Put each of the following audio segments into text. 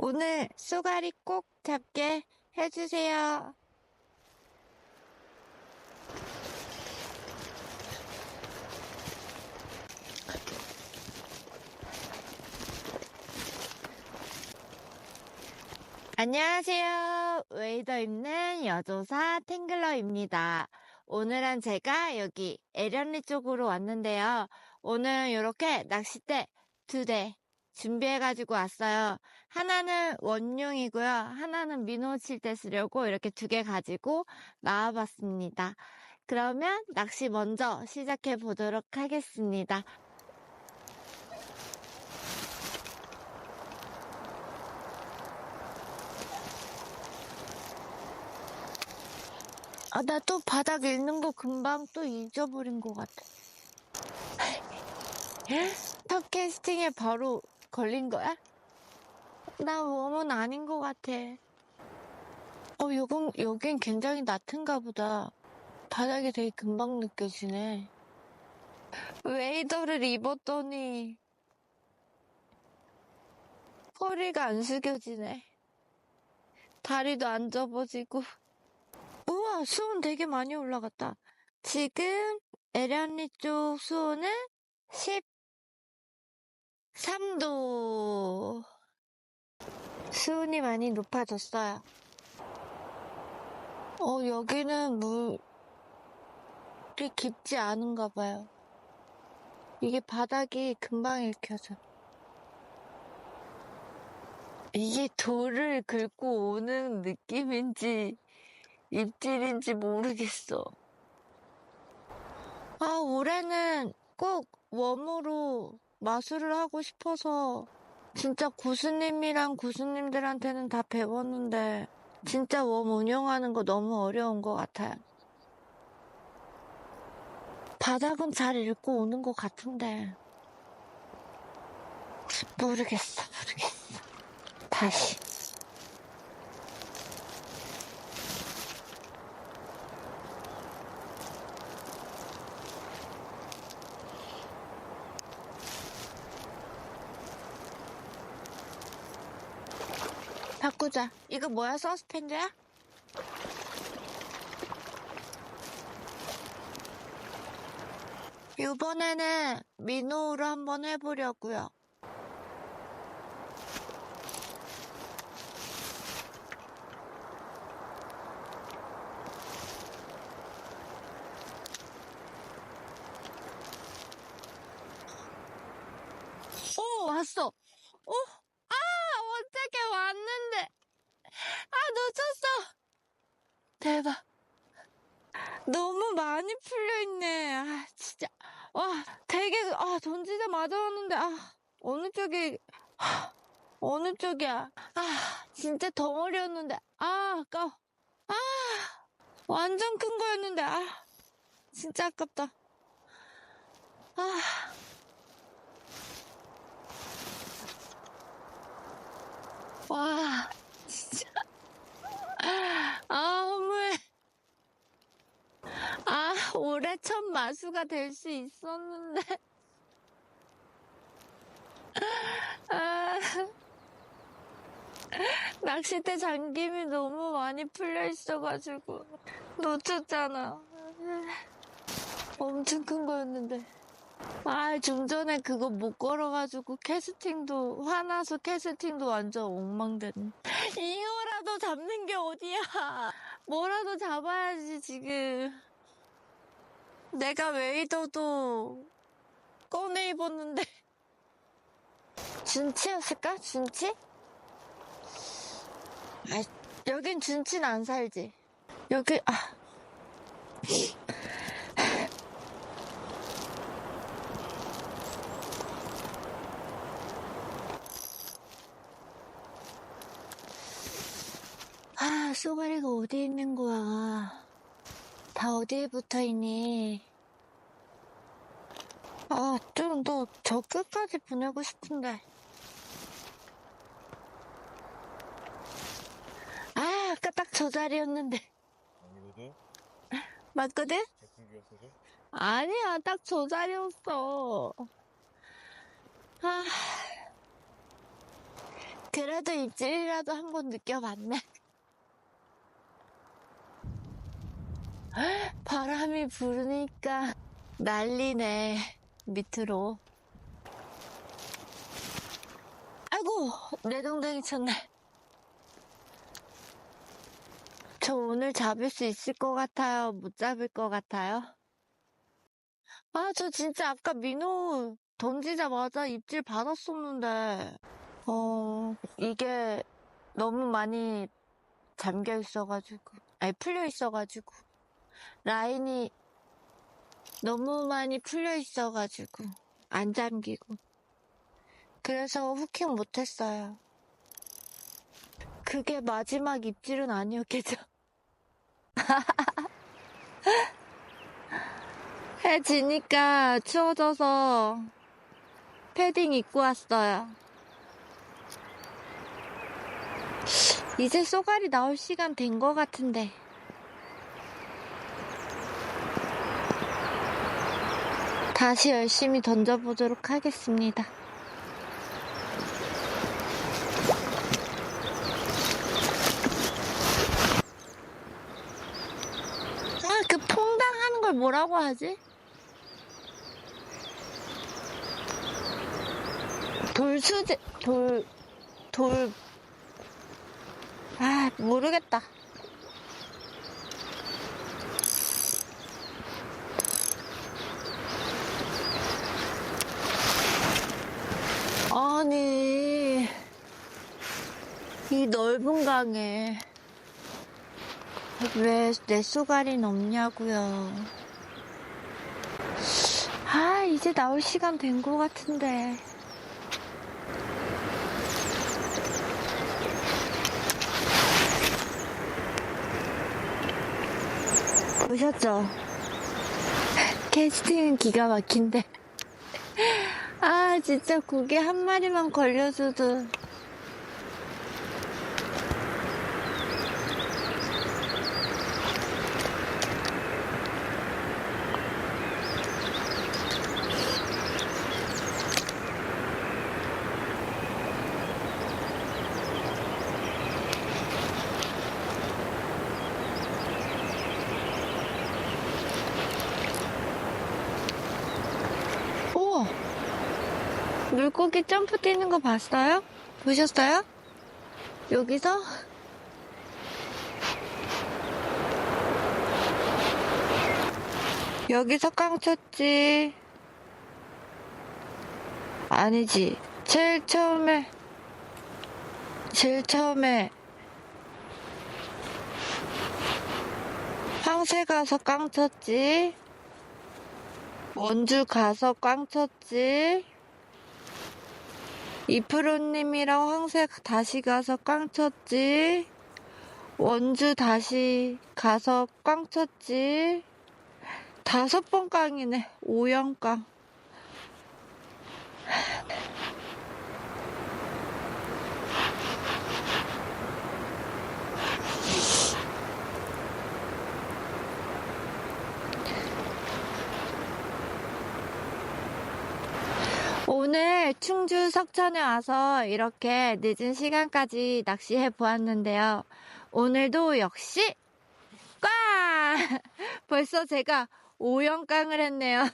오늘 쏘가리 꼭 잡게 해주세요. 안녕하세요. 웨이더 입는 여조사 탱글러입니다. 오늘은 제가 여기 에련리 쪽으로 왔는데요. 오늘 이렇게 낚싯대 두 대 준비해가지고 왔어요. 하나는 원용이고요. 하나는 민호 칠 때 쓰려고 이렇게 두 개 가지고 나와봤습니다. 그러면 낚시 먼저 시작해 보도록 하겠습니다. 아, 나 또 바닥 읽는 거 금방 또 잊어버린 것 같아. 첫 캐스팅에 바로 걸린 거야? 나 웜은 아닌 것 같아. 어, 요건, 여긴 굉장히 낮은가 보다. 바닥이 되게 금방 느껴지네. 웨이더를 입었더니 허리가 안 숙여지네. 다리도 안 접어지고. 우와, 수온 되게 많이 올라갔다. 지금 에란리 쪽 수온은 13도. 수온이 많이 높아졌어요. 어, 여기는 물이 깊지 않은가 봐요. 이게 바닥이 금방 읽혀져. 이게 돌을 긁고 오는 느낌인지 입질인지 모르겠어. 아, 올해는 꼭 웜으로 마술을 하고 싶어서 진짜 고수님이랑 고수님들한테는 다 배웠는데 진짜 웜 운영하는 거 너무 어려운 것 같아요. 바닥은 잘 읽고 오는 것 같은데 모르겠어, 모르겠어. 다시. 바꾸자. 이거 뭐야? 서스펜드야? 이번에는 민호로 한번 해보려고요. 오, 왔어. 오, 아, 어떻게 왔는데. 아, 놓쳤어. 대박. 너무 많이 풀려있네. 아, 진짜. 와, 되게, 아, 던지자 맞아왔는데, 아, 어느 쪽이, 아, 어느 쪽이야. 아, 진짜 덩어리였는데, 아, 아까워. 아, 완전 큰 거였는데, 아, 진짜 아깝다. 아. 와, 진짜. 아, 어머해. 아, 올해 첫 마수가 될 수 있었는데. 아, 낚싯대 잠김이 너무 많이 풀려 있어가지고 놓쳤잖아. 엄청 큰 거였는데. 아, 좀 전에 그거 못 걸어가지고 캐스팅도, 화나서 캐스팅도 완전 엉망됐네. 잉어라도 잡는 게 어디야. 뭐라도 잡아야지, 지금. 내가 웨이더도 꺼내 입었는데. 준치였을까? 준치? 아, 여긴 준치는 안 살지. 여기, 아. 아, 쏘가리가 어디 있는 거야? 다 어디에 붙어 있니? 아, 좀더저 끝까지 보내고 싶은데. 아, 아까 딱 저 자리였는데. 아니거든? 맞거든? 아니야, 딱 저 자리였어. 아. 그래도 입질이라도 한 번 느껴봤네. 바람이 부르니까 난리네, 밑으로. 아이고, 내 동댕이 쳤네. 저 오늘 잡을 수 있을 것 같아요? 못 잡을 것 같아요? 아, 저 진짜 아까 민호 던지자마자 입질 받았었는데, 어, 이게 너무 많이 잠겨 있어가지고, 아니, 풀려 있어가지고, 라인이 너무 많이 풀려 있어가지고, 안 잠기고. 그래서 후킹 못했어요. 그게 마지막 입질은 아니었겠죠? 해 지니까 추워져서 패딩 입고 왔어요. 이제 쏘가리 나올 시간 된 것 같은데. 다시 열심히 던져보도록 하겠습니다. 아, 그 퐁당 하는 걸 뭐라고 하지? 돌수제, 돌, 돌, 아, 모르겠다. 아니, 이 넓은 강에 왜내 쏘가리는 없냐고요. 아, 이제 나올 시간 된 것 같은데. 보셨죠? 캐스팅은 기가 막힌데. 아, 진짜 고개 한 마리만 걸려줘도. 우와! 물고기 점프 뛰는 거 봤어요? 보셨어요? 여기서? 여기서 깡 쳤지. 아니지. 제일 처음에, 제일 처음에, 황새 가서 깡 쳤지. 원주 가서 꽝 쳤지. 이프로님이랑 황새 다시 가서 꽝 쳤지. 원주 다시 가서 꽝 쳤지. 다섯 번 깡이네. 오영 깡. 오늘 충주 석천에 와서 이렇게 늦은 시간까지 낚시해 보았는데요. 오늘도 역시 꽝! 벌써 제가 5연깡을 했네요.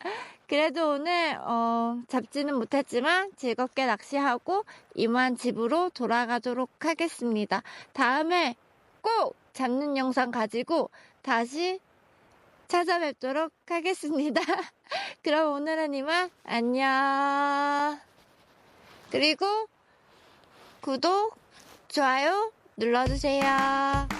그래도 오늘 어, 잡지는 못했지만 즐겁게 낚시하고 이만 집으로 돌아가도록 하겠습니다. 다음에 꼭 잡는 영상 가지고 다시 찾아뵙도록 하겠습니다. 그럼 오늘 은 이만 안녕. 그리고 구독, 좋아요 눌러주세요.